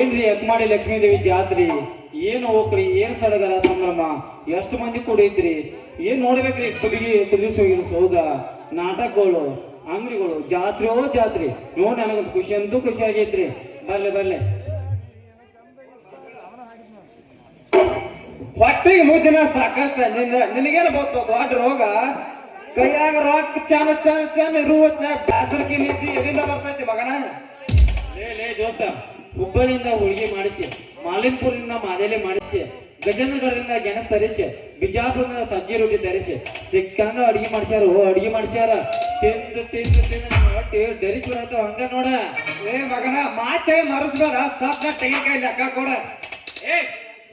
ಏನ್ರಿ ಅಕ್ಮಾಡಿ ಲಕ್ಷ್ಮೀದೇವಿ ಜಾತ್ರಿ? ಏನು ಹೋಗ್ರಿ ಏನ್ ಸಡಗರ ಸಂಭ್ರಮ? ಎಷ್ಟು ಮಂದಿ ಕೂಡಿದ್ರಿ? ಏನ್ ನೋಡ್ಬೇಕ್ರಿ ಕುಡಿಗಿ ಕುದಿಸು ಹೋಗಿರೋ ಸೌದ, ನಾಟಕಗಳು, ಅಂಗಡಿಗಳು ಜಾತ್ರೆ ಓ ಜಾತ್ರೆ. ನೋಡಿ ನನಗಂತ ಖುಷಿ ಅಂತೂ ಖುಷಿ ಆಗೈತ್ರಿ. ಬರ್ಲೆ ಬರ್ಲೆ. ಹೊಟ್ಟಿಗೆ ಮುದ್ದಿನ ಸಾಕಷ್ಟ. ನಿನ್ನ ನಿನಗೇನು ಗೊತ್ತು? ದೊಡ್ಡ ರೋಗ. ಕೈಯಾಗ ರೊಕ್ಕ ಚಾನ ಚಾನ ಚಾನ ಇರುವತ್ನ್ಯಾಗ ಬ್ಯಾಸರ್ಕಿ ನಿಂತಿ ಎಲ್ಲಿಂದ ಬರ್ತೈತಿ ಮಗನ? ಲೇ ಲೇ ದೋಸ್ತ ಹುಬ್ಬಳ್ಳಿಯಿಂದ ಹೋಳಿಗೆ ಮಾಡಿಸಿ ಮಾಲಿಂಪುರದಿಂದ ಮಾದೇಲಿ ಮಾಡಿಸಿ ಗಜೇಂದ್ರಗಡದಿಂದ ಗೆಣಸ್ ತರಿಸಿ ಬಿಜಾಪುರದಿಂದ ಸಜ್ಜಿ ರೊಟ್ಟಿ ತರಿಸಿ ಸಿಕ್ಕಂಗ ಅಡಿಗೆ ಮಾಡ್ಸ್ಯಾರ ಓ ಅಡಿಗೆ ಮಾಡ್ಸ್ಯಾರ. ತಿಂದು ತಿಂದು ತಿಂದು ಹೊಟ್ಟೆ ಡರಿಕ್ ಬರತ್ತ ಹಂಗ ನೋಡ. ಏ ಮಗನ ಮಾತೆ ಮರಸ್ಬೇಡ. ಸಪ್ನ ತೆಂಗಿನಕಾಯಿ ಲೆಕ್ಕ ಕೊಡ. ಏ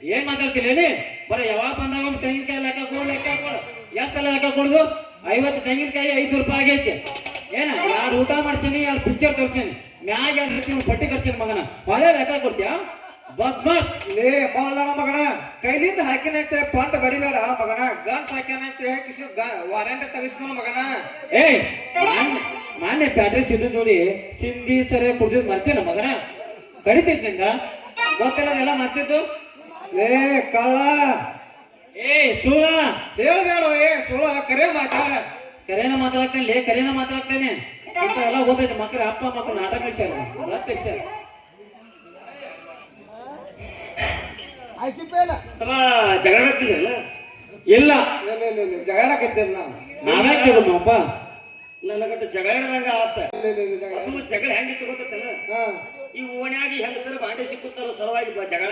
ಏನ್ ಮಾತಾಡ್ತೀನಿ ಬರೀ ಯಾವಾಗ ಬಂದಾಗ ತೆಂಗಿನಕಾಯಿ ಲೆಕ್ಕ ಕೊಡು ಲೆಕ್ಕ ಕೊಡು. ಎಷ್ಟೆಲ್ಲ ಲೆಕ್ಕ ಕೊಡುದು? ಐವತ್ತು ತೆಂಗಿನಕಾಯಿ ಐದು ರೂಪಾಯಿ ಆಗೈತಿ. ಏನ ಯಾರು ಊಟ ಮಾಡ್ಸೀನಿ ಯಾರು ಪಿಕ್ಚರ್ ತೋರ್ಸೀನಿ? ಮ್ಯಾಗ ಯಾರು ನೀವು ಪಟ್ಟಿ ಕರ್ಸೀನಿ ಮಗನ? ಹೊಳೆ ಲೆಕ್ಕ ಕೊಡ್ತೀಯಾ? ಬಸ್ ಬಸ್ ಲೇ ಮೊಲ್ಲ ಮಗಣ ಕೈಲಿಂದ ಹಾಕಿನೈತೆ ಪಂಟ್ ಬಡಿಬೇಡ ಮಗನ. ಗಂಟ್ ಹಾಕ್ಯಾನೈತೆ ಕಿಸಿ ವಾರಂಟ್ ತಗಿಸ್ಕೊ ಮಗನ. ಏ ಮಾನ್ಯ- ಪ್ಯಾಟ್ರಿ ಸಿದ್ದು ನೋಡಿ ಸಿಂಧಿ ಸರಿ ಕುಡ್ದಿದ್ ಮರ್ತೇನ ಮಗನ? ಕಡಿತೈತಿ ನಿಂಗ ಗೊತ್ತಿಲ್ಲ ಎಲ್ಲ ಮರ್ತಿದ್ದು? ಲೇ ಕಳ್ಳ. ಏ ಸುಳ ಹೇಳ್ಬೇಡ ಏ ಸುಳ ಕರೆ ಮಾತಾಡ. ಕರೆನ ಮಾತಾಡ್ತೇನೆ ಲೇ ಕರೆನ ಮಾತಾಡ್ತೇನೆ. ಅಂತ ಎಲ್ಲ ಓದೈತೆ ಮಕ್ಕಳ ಅಪ್ಪ ಮಕ್ಕಳು ನಾಟಕ ಕಳ್ಸ್ಯಾರ ರಸ್ತೆ ಕಳ್ಸ್ಯಾರ ತಮ್ಮ ಜಗಳ ಆಗ್ತಿದೆಯಲ್ಲ ಇಲ್ಲ. ಜಗಳ ಕಟ್ಟಿದ್ ನಾವು. ನಾವೇ ಕೇಳಪ್ಪ ನನಗಟ್ಟು ಜಗಳ ಆತ. ಜಗಳ. ಹೆಂಗೆ ಜಗಳ ಹೆಂಗಿತ್ತು ಗೊತ್ತಲ್ಲ ಹಾ. ಈ ಓಣ್ಯಾಗಿ ಹೆಂಗಸರು ಬಾಂಡೆ ಸಿಕ್ಕುತ್ತಾರ ಸಲುವಾಗಿ ಜಗಳ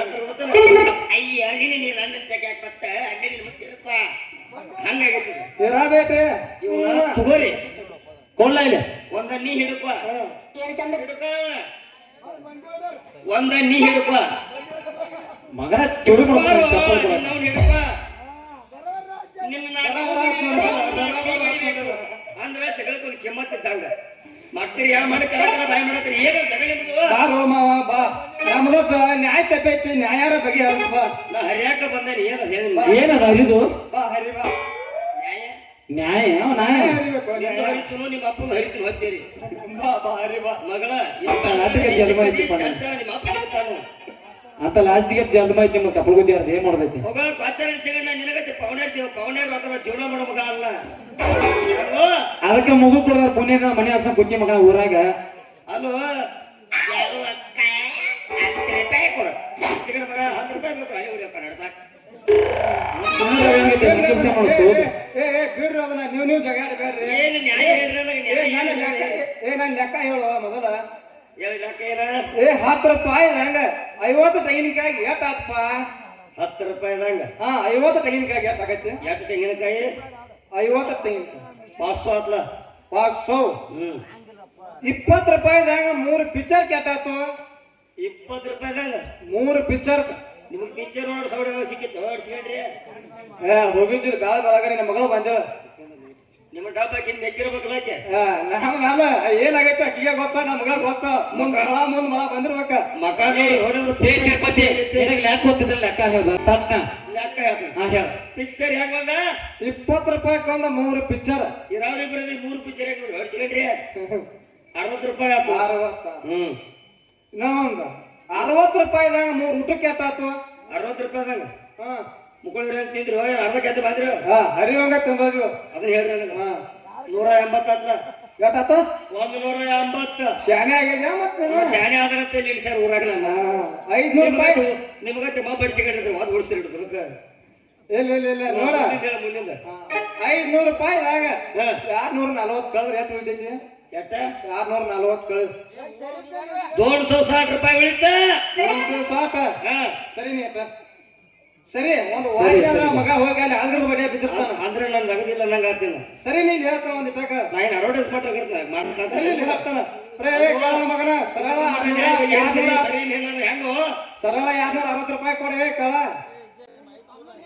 ಅಯ್ಯ ನೀನು ನೀನು ನನ್ನ ತೆಗ್ಯಾಕ ಬತ್ತ? ಅಲ್ಲೇ ನಿನ್ ಮತ್ತಿರಪ್ಪ ಹಂಗಾಗೈತಿ. ಇರಾ ಬೇಟೆ ಇವನ್ನ ತಗೋರಿ ಕೊಳ್ಳ ಇಲ್ಲ. ಒಂದ ನೀ ಹಿಡಪ್ಪ ಒಂದ ನೀ ಹಿಡಪ್ಪ ಮಗನ ತುಡು ಬಾರೋ, ಚಪ್ಪಲ್ ಕೊಡ ಹಿಡಪ್ಪ ನಿನ್ನ. ಅಂದ್ರ ಜಗಳಕ್ಕೆ ಒಂದು ಕೆಮ್ಮತ್ತಿದ್ದಂಗ ಮಕ್ಕಳು ಯಾವ ಮಾಡಕ್ಕೆ ಬಾಯಿ ಮಾಡಕ್ಕೆ ಏನು ಜಗಳ ಮಾವ ಬಾ ನಮ್ದು ನ್ಯಾಯ ತಪ್ಪೈತಿ ನ್ಯಾಯಾರ ಬಗ್ಗೆ ಬಾ ನಾ ಹರಿಯಾಕ ಬಂದೇನಿ ಏನು ಹೇಳಿ ಏನದ ಹರಿದು? ಬಾ ಹರಿ ಬಾ. ನ್ಯಾಯ? ನ್ಯಾಯ ನ್ಯಾಯ? ಹರಿಬೇಕು ನಿಂದು ನ್ಯಾಯ. ಹರಿತನು ನಿಮ್ಮ ಅಪ್ಪನ ಹರಿತು ಹೊತ್ತೀರಿ ಬಾ ಬಾ ಹರಿ ಬಾ. ಮಗಳ ನಾಟಕ ಜನ್ಮ ಐತಿ. ನಿಮ್ಮ ಅಪ್ಪ ಹೇಳ್ತಾನು. ಅಂತ ಲಾಸ್ಟಿಗೆ ಜಲ್ದ ಮಾಹಿತಿ ಮತ್ತೆ ಕಪ್ಪಲ್ಗುದ್ದಿ ಅರ್ಧ ಏನ್ ಮಾಡ್ದೈತಿ? ಹೋಗ ಸಿಗಣ್ಣ ನಿನಗತ್ತೆ ಪವನ ಜೀವ ಜೀವನ ಮಾಡೋ ಮಗ ಅಲ್ಲ? ಅದಕ್ಕೆ ಮಗು ಕೊಡದಾರ ಪುಣ್ಯದ ಮನೆ ಹಾಕ್ಸ ಕುಟ್ಟಿ ಮಗ ಊರಾಗ. ಅಲ್ಲೋ? ಯಾರು ಅಕ್ಕ? ಹತ್ತು ರೂಪಾಯಿ ಕೊಡು. ಸಿಗಣ್ಣ ಮಗ ಹತ್ತು ರೂಪಾಯಿ ಬೇಕು ನಡ್ಸಾಕ ಏ, ಏ, ಏ, ಬಿಡ್ರಿ ಅದನ್ನ ನೀವು ನೀವು ಜಗಾಡಬೇಡ್ರಿ ಏನು ನ್ಯಾಯ ಏ ನಾನು ಲೆಕ್ಕ ಹೇಳ್ರಿ. ಏ ನನ್ನ ಲೆಕ್ಕ ಹೇಳು ಮೊದಲ. ಏನ ಏ ಹತ್ತು ರೂಪಾಯಿ ಹೆಂಗ ಐವತ್ತು ತೆಂಗಿನಕಾಯಿ ಎಷ್ಟ್ ಆತಪ್ಪ? ಹತ್ತು ರೂಪಾಯಿದಂಗ ಹಾ ಐವತ್ತು ತೆಂಗಿನಕಾಯಿ ಎಷ್ಟ್ ಆಗೈತಿ ಎಷ್ಟು ತೆಂಗಿನಕಾಯಿ? ಐವತ್ತು ತೆಂಗಿನಕಾಯಿ. ಪಾಸ್ ಆತ್ಲ ಪಾಸ್ ಹ್ಮ್. ಇಪ್ಪತ್ತು ರೂಪಾಯಿದಾಗ ಮೂರು ಪಿಕ್ಚರ್ ಕೆಟ್ಟಾತು ಇಪ್ಪತ್ತು ರೂಪಾಯಿದಂಗ ಮೂರು ಪಿಕ್ಚರ್ ನಿಮ್ಗೆ ಪಿಕ್ಚರ್ ನೋಡಿ ಸೌಡೆ ಸಿಕ್ಕಿತ್ತು ಹೊಡ್ಸ್ಕೊಂಡ್ರಿ. ಏ ಹೋಗಿದ್ದಿಲ್ಲ ಗಾಳ ಬೆಳಗಾರಿ ನಿಮ್ಮ ಮಗಳು ಬಂದಿಲ್ಲ. ನಿಮ್ಮ ಡಬ್ಬಾಕಿ ನಾನು ನಾನು ಏನಾಗೈತೆ ಅಕ್ಕಿಗೆ ಗೊತ್ತ ನಮ್ಗ ಗೊತ್ತ. ಮುಂದ್ ಮಳ ಮುಂದ್ ಮಳ ಬಂದಿರ್ಬೇಕ. ಮಕ ಹೊಡೆದು ತಿರುಪತಿ. ನಿನಗೆ ಲೆಕ್ಕ ಗೊತ್ತಿದ್ರೆ ಲೆಕ್ಕ ಹೇಳ್ದ ಸಣ್ಣ. ಲೆಕ್ಕ ಹೇಳ್ದ ಪಿಕ್ಚರ್ ಹೆಂಗ್ ಬಂದ? ಇಪ್ಪತ್ತು ರೂಪಾಯಿಕೊಂದ ಮೂರು ಪಿಕ್ಚರ್. ಇರಾವಳಿ ಬರೋದ್ರಿ ಮೂರು ಪಿಕ್ಚರ್ ಹೆಂಗ್ ನೋಡಿ ಹೊಡ್ಸ್ಕೊಂಡ್ರಿ. ಅರವತ್ತು ರೂಪಾಯಿ ಆತು ಅರವತ್ತ. ಹ್ಮ್. ಇನ್ನೊಂದು. ಅರವತ್ತು ರೂಪಾಯಿದಾಗ ಮೂರು ಊಟಕ್ಕೆ ಎಷ್ಟಾತು ಅರವತ್ತು ರೂಪಾಯಿದಾಗ? ಹಾ. ಮುಕ್ಕಳಿದ್ರೆ ಅಂತ ತಿಂದ್ರು ಅರ್ಧ ಬಂದ್ರು? ಹಾ ಹರಿವಂಗ ಅದನ್ನ ಹೇಳ್ರಿ ನನಗೆ. ಹಾ. ನೂರ ಎಂಬತ್ತಲ್ಲ ಎಷ್ಟಾತು ಒಂದು ನೂರ ಎಂಬತ್ತು. ಶಾನೆ ಆಗಿದೆ ಮತ್ತೆ ಶಾನೆ ಆದ್ರಂತೆ ಇಲ್ಲಿ ಸರ್ ಊರಾಗ ನನ್ನ ಐದ್ನೂರು ರೂಪಾಯಿ. ಮೊಬೈಲ್ ಸಿಗಟ್ಟಿದ್ರು ಅದು ಓಡಿಸ್ತಿರ್ತಾರೆ ಇಲ್ಲ ಇಲ್ಲ ಇಲ್ಲ ನೋಡ. ಮುಂದಿಂದ ಐದ್ನೂರು ರೂಪಾಯಿ ಆಗ. ಆರ್ನೂರ ನಲ್ವತ್ತು ಕಳ್ರಿ ಎಷ್ಟು ಉಳಿತೈತಿ? ಎಟ್ಟ ಆರ್ನೂರ ನಲ್ವತ್ತು ಸौ ರೂಪಾಯಿ ಉಳಿತ? ಸಾಕ. ಸರಿ ನೀ. ಸರಿ ಒಂದು ವಾರ ಮಗ ಹೋಗಿ ಅಲ್ಲಿ ಬಡಿಯ ಬಿದ್ದಿರ್ತಾನ. ಅಂದ್ರೆ ನನ್ ನಗದಿಲ್ಲ ನಂಗ ಆಗ್ತಿಲ್ಲ ಸರಿ ನೀ ಹೇಳ್ತಾನ ಒಂದ್ ಇಟ್ಟಾಕ. ನಾ ಏನ್ ಅಡ್ವರ್ಟೈಸ್ಮೆಂಟ್ ಸರಿ ನೀ ಹೇಳ್ತಾನ. ಪ್ರೇ ಕಾಳ ಮಗನ. ಸರಳ ಹೆಂಗೋ? ಸರಳ ಯಾರ್ನೂರ ಅರವತ್ತು ರೂಪಾಯಿ ಕೊಡಿ ಕಳ.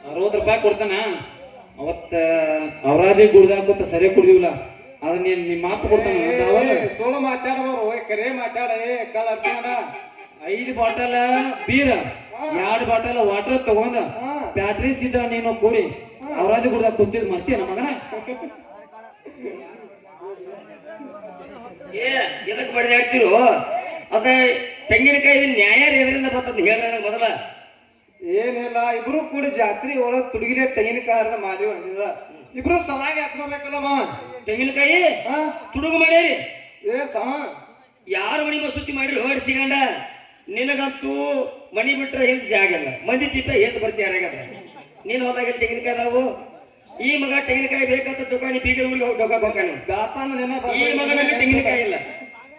ಅರವತ್ತು ರೂಪಾಯಿ ಕೊಡ್ತಾನ? ಅವತ್ತ ಅವರಾದಿ ಗುಡ್ದಾಕೋತ ಸರಿ ಕುಡಿದಿಲ್ಲ ಅದನ್ನ ನೀನ್ ನಿಮ್ಮ ಮಾತು ಕೊಡ್ತಾನ ಸೋಳು ಮಾತಾಡೋರು ಕರೆ ಮಾತಾಡ ಏ ಕಾಳ ಅರ್ಶನ ಐದು ಬಾಟಲ್ ಬೀರ್ ಎರಡು ಬಾಟಲ್ ವಾಟರ್ ತಗೊಂಡ ಬ್ಯಾಟ್ರೀಸ್ ಬ್ಯಾಟ್ರಿ ಸಿದ್ಧ ನೀನು ಕೂಡಿ ಅವರಾದ್ರೂ ಕೂಡ ಕುಂತಿದ್ ನಮ್ಮ ಮಗನ? ಏ ಎದಕ್ ಹೇಳ್ತಿರು ಅದ ತೆಂಗಿನಕಾಯಿ ನ್ಯಾಯ ಎದರಿಂದ ಬರ್ತದ ಹೇಳ ನನಗೆ ಮೊದಲ. ಏನಿಲ್ಲ ಇಬ್ರು ಕೂಡಿ ಜಾತ್ರೆ ಒಳಗ್ ತುಡುಗಿಲೆ ತೆಂಗಿನಕಾಯಿ ಮಾರಿ ಹೊಂದಿದ. ಇಬ್ರು ಸಮಾಗಿ ಹಚ್ಕೋಬೇಕಲ್ಲ ತೆಂಗಿನಕಾಯಿ? ತುಡುಗು ಮಾಡ್ಯಾರಿ ಏ ಸಮ. ಯಾರು ಮನಿ ಮಸೂತಿ ಮಾಡಿರಿ ಸಿಗಂಡ ನಿನಗಂತೂ ಮನಿ ಬಿಟ್ರೆ ಹಿಂದೆ ಜಾಗ ಇಲ್ಲ ಮಂದಿ ತಿಪ್ಪ ಎದ್ದು ಬರ್ತೀಯ ಯಾರಾಗಲ್ಲ ನೀನ್ ಹೋದಾಗ ತೆಂಗಿನಕಾಯಿ ನಾವು ಈ ಮಗ ತೆಂಗಿನಕಾಯಿ ಬೇಕಂತ ದುಕಾನಿ ಬೀಗ ಊರಿಗೆ ಹೋಗಿ ಡೊಕ್ಕ ಹೋಗಾನೆ ನೆನ ಈ ಮಗನಲ್ಲಿ ತೆಂಗಿನಕಾಯಿ ಇಲ್ಲ.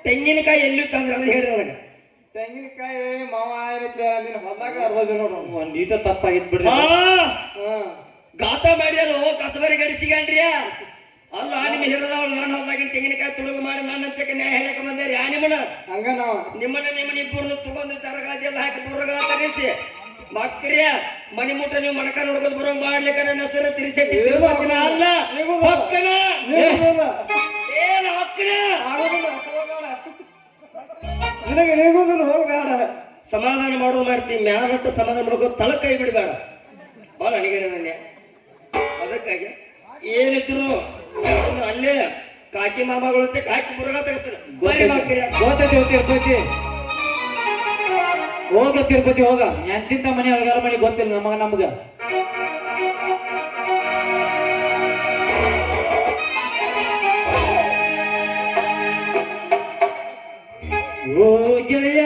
ತೆಂಗಿನಕಾಯಿ ಎಲ್ಲಿ ತಂದ್ರೆ ಅದು ಹೇಳಿ ನನಗೆ. ತೆಂಗಿನಕಾಯಿ ಮಾವ ಏನೈತ್ಲೆ ನಿನ್ನ ಹೊಲ್ದಾಗ ಅರ್ವದ ನೋಡು. ಒಂದ್ ಈಟ ತಪ್ಪಾಗಿತ್ ಬಿಡ್ರಿ. ಹಾ ಗಾತ ಮಾಡ್ಯಾರೋ ಕಸಬರಿ ಗಡಿ ಸಿಗಂಡ್ರಿಯ? ಅಲ್ಲ ನಿಮ್ಮ ಹಿರದವ್ರು ನನ್ನ ಹೊಲ್ದಾಗಿನ ತೆಂಗಿನಕಾಯಿ ತುಳಿದು ಮಾಡಿ ನನ್ನಂತಕ್ಕೆ ನ್ಯಾಯ ಹೇಳಕ್ಕೆ ಬಂದೇರಿ. ಯಾ ನಿಮ್ಮನ ಹಂಗ ನಾವು ನಿಮ್ಮನ್ನ ನಿಮ್ಮನ್ನ ಇಬ್ಬರನ್ನು ತಗೊಂಡು ತರಗಾಜಿಯಲ್ಲಿ ಹಾಕಿ ಬುರ್ರಗ ತಗಿಸಿ ಮಕ್ರಿಯ ಮನಿ ಮುಟ್ಟ ನೀವು ಮಣಕ ನೋಡ್ಕೊಂಡು ಬರೋ ಮಾಡ್ಲಿಕ್ಕೆ ನನ್ನ ಹೆಸರು ತಿರ್ಸೆಟ್ಟಿ ಅಲ್ಲ. ಹೊಕ್ಕನ ಏನ ಹೊಕ್ಕನ ನಿನಗೆ ನೀಗುದಿಲ್ಲ ಹೋಗಾಡ ಸಮಾಧಾನ ಮಾಡೋದು ಮಾಡ್ತೀನಿ ಮ್ಯಾಲಟ್ಟು ಸಮಾಧಾನ ಮಾಡೋದು ತಳ ಕೈ ಬಿಡಬೇಡ. ಬಹಳ ಅಣಿಗಡೆ ಅದಕ್ಕಾಗಿ ಏನಿದ್ರು ಅಲ್ಲೇ ಕಾಕಿ ಮಾಮಗಳು ಅಂತ ಕಾಕಿ ಬುರ್ರಗ ತೆಗಿಸ್ತಾರೆ ಬರೀ ಮಕ್ರಿಯ ಹೋಗ್ತೈತಿ ತಿರುಪತಿ ಹೋಗ ತಿರುಪತಿ ಹೋಗ. ಎಂತಿಂತ ಮನೆ ಅಳಗಾರ ಮನೆ ಗೊತ್ತಿಲ್ಲ ನಮಗ ನಮಗ. ಓ ಗೆಳೆಯ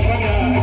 España.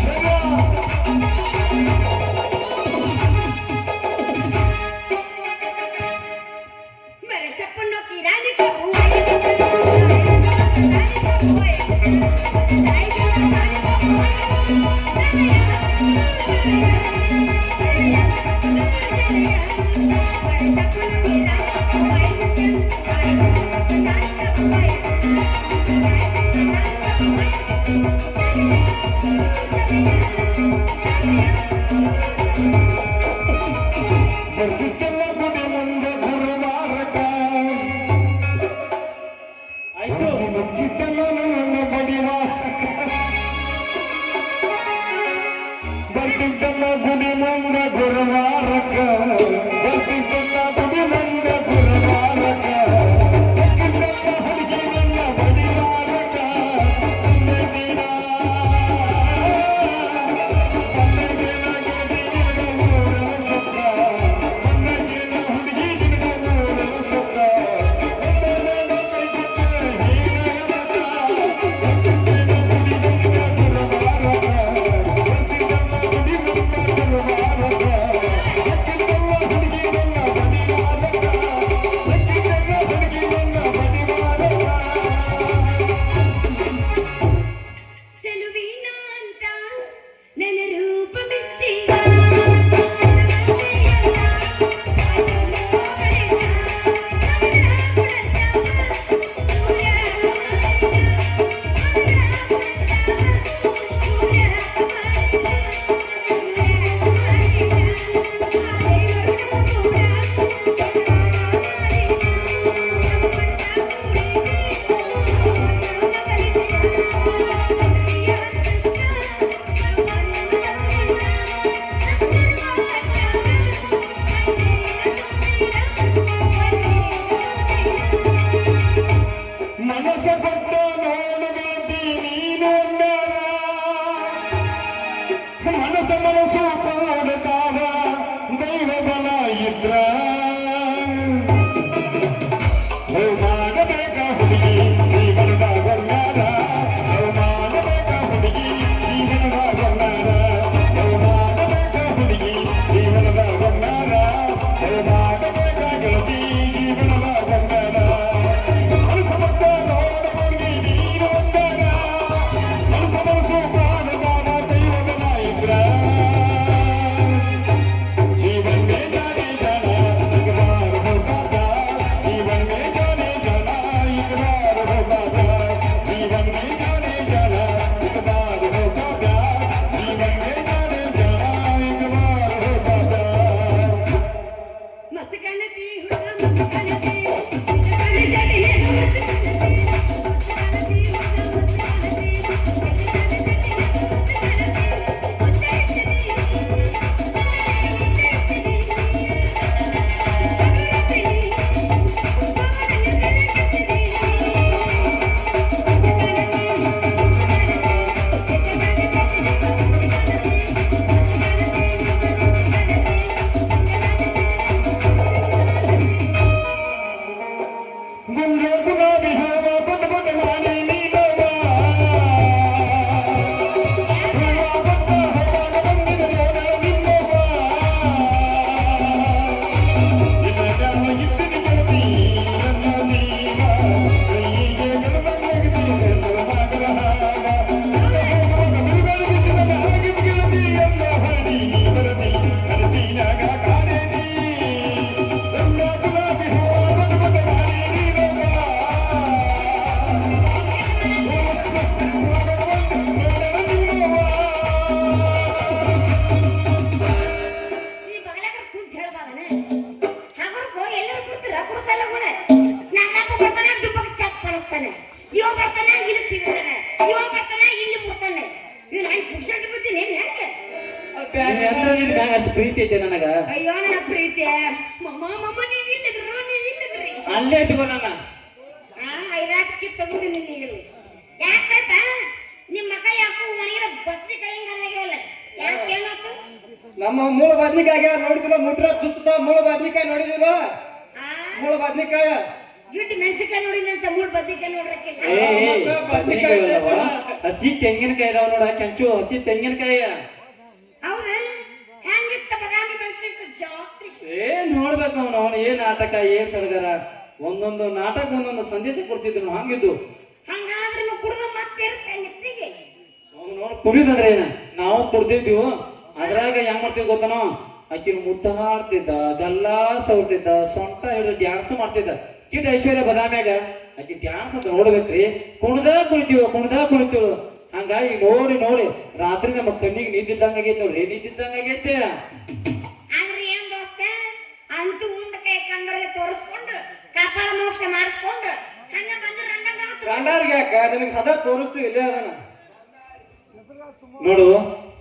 ಇಂಟನ್ನ ಗುಡಿ ಮುಂದೆ ಬರ್ತಾನೆ ಇವ ಬರ್ತಾನೆ ಇಲ್ಲಿ ತಿಂತಾನೆ ಇವ ಬರ್ತಾನೆ ಇಲ್ಲಿ ಮುಟ್ತಾನೆ. ಇವ್ ನಾನು ಪುರುಷಂತ ಬಿಡ್ತೀನಿ ಹೆಂಗೆ? ಪ್ರೀತಿ ಐತೆ ನನಗ. ಅಯ್ಯೋ ನನ್ನ ಪ್ರೀತಿ. ಮಮ್ಮ ಮಮ್ಮ ನೀವ್ ಇಲ್ಲಿದ್ರು ನೀವ್ ಇಲ್ಲಿದ್ರಿ. ಅಲ್ಲೇ ಇಟ್ಕೊ ನನ್ನ. ಬದ್ನಿಕಾಯಿ ಏ ಬದ್ನೆಕಾಯಿ ಹಸಿ ತೆಂಗಿನಕಾಯಿ ಇದಾವ ನೋಡ ಕೆಂಚು ಹಸಿ ತೆಂಗಿನಕಾಯಿ ಏನ್? ಹೆಂಗಿತ್ತ ಬದಾಮಿ ಮೆಣಸಿನ್ಕಾಯಿ ಜಾತ್ರೆ ಏ ನೋಡ್ಬೇಕು ಅವ್ನು ಅವನು ಏನ್ ನಾಟಕ ಏನ್ ಸಡಗರ? ಒಂದೊಂದು ನಾಟಕ ಒಂದೊಂದು ಸಂದೇಶ ಕೊಡ್ತಿದ್ರು ಹಂಗಿದ್ದು. ಹಂಗಾದ್ರೆ ನೀವು ಕುಡಿದ ಮತ್ತೆ ಇರುತ್ತೆ ನೆತ್ತಿಗೆ ಅವ್ನು ನೋಡ್ ಕುಡಿದಂದ್ರೆ ಏನ? ನಾವು ಕುಡ್ದಿದ್ವಿ. ಅದ್ರಾಗ ಹೆಂಗ್ ಮಾಡ್ತಿದ್ ಗೊತ್ತನೋ? ಆಕಿನ ಮುದ್ದಾಡ್ತಿದ್ದ ಅದೆಲ್ಲಾ ಸೌರ್ತಿದ್ದ ಸೊಂಟ ಹಿಡಿದು ಡ್ಯಾನ್ಸ್ ಮಾಡ್ತಿದ್ದ. ಕಿಟ್ ಐಶ್ವರ್ಯ ಬದಾಮ್ಯಾಗ. ಆಕಿ ಡ್ಯಾನ್ಸ್ ಅಂತ ನೋಡ್ಬೇಕ್ರಿ. ಕುಣ್ದ ಕುಳಿತೀವ ಕುಣ್ದ ಕುಳಿತೀವಳು ಹಂಗಾಗಿ ನೋಡಿ ನೋಡಿ. ರಾತ್ರಿ ನಮ್ಮ ಕಣ್ಣಿಗೆ ನಿದ್ದಿದ್ದಂಗ ಆಗೈತೆ ನೋಡ್ರಿ. ನಿದ್ದಿದ್ದಂಗ ಆಗೈತೆ? ಆದ್ರೆ ಏನ್ ದೋಸ್ತ? ಅಂತೂ ಉಂಡ ಕೈ ಕಂಡವ್ರಿಗೆ ತೋರಿಸ್ಕೊಂಡು ಕಪಾಳ ಮೋಕ್ಷ ಮಾಡಿಸ್ಕೊಂಡು ಹಂಗ ಬಂದ್ರೆ ರಂಗಂಗ ಗಂಡಾರ್ಗೆ ಯಾಕ? ನಿನಗೆ ಸದಾ ತೋರಿಸ್ತೀವಿ ಇಲ್ಲೇ ಅದನ್ನ. ನೋಡು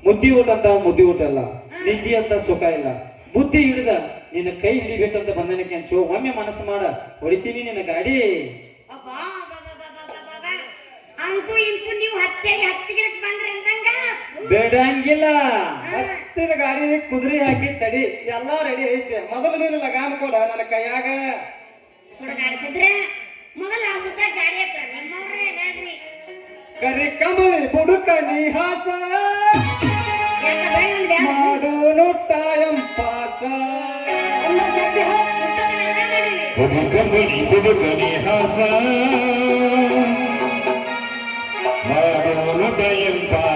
ಮುದ್ದಿ ಊಟ ಅಂತ ಮುದ್ದಿ ಊಟ ಅಲ್ಲ. ನಿದ್ದಿ ಅಂತ ಸುಖ ಇಲ್ಲ. ಬುದ್ಧಿ ಹಿಡಿದ ನಿನ್ನ ಕೈ ಹಿಡಿಬೇಕಂತ ಬಂದನಕ್ಕೆ ಚೋ ಒಮ್ಮೆ ಮನಸ್ಸು ಮಾಡ ಹೊಡಿತೀನಿ ನಿನ್ನ ಗಾಡಿ. ಅಂತೂ ಇಂತೂ ನೀವು ಹತ್ತೆಗೆ ಹತ್ತಿಗೆ ಬಂದ್ರಿ ಅಂದಂಗ? ಬೇಡಂಗಿಲ್ಲ. ಹತ್ತಿದ ಗಾಡಿ ಕುದುರೆ ಹಾಕಿ ತಡಿ. ಎಲ್ಲ ರೆಡಿ ಐತೆ. ಮೊದಲು ನೀನು ಲಗಾನ್ ಕೊಡ ನನ್ನ ಕೈಯಾಗ. ಸುಡಗಾಡಿಸಿದ್ರೆ ಮೊದಲ ಆ ಸುತ್ತ ಗಾಡಿ ಹತ್ರ ನಿಮ್ಮವ್ರೇ ಏನಾದ್ರಿ ಕರಿ ಕಮಲಿ ಬುಡುಕ ನಿಹಾಸ. ಯಾಕ ನುಟ್ಟಾಯಂ ಪಾಸ. ಬುಡುಕ ಬುಡುಕ ಹೋಗ್ million dollars.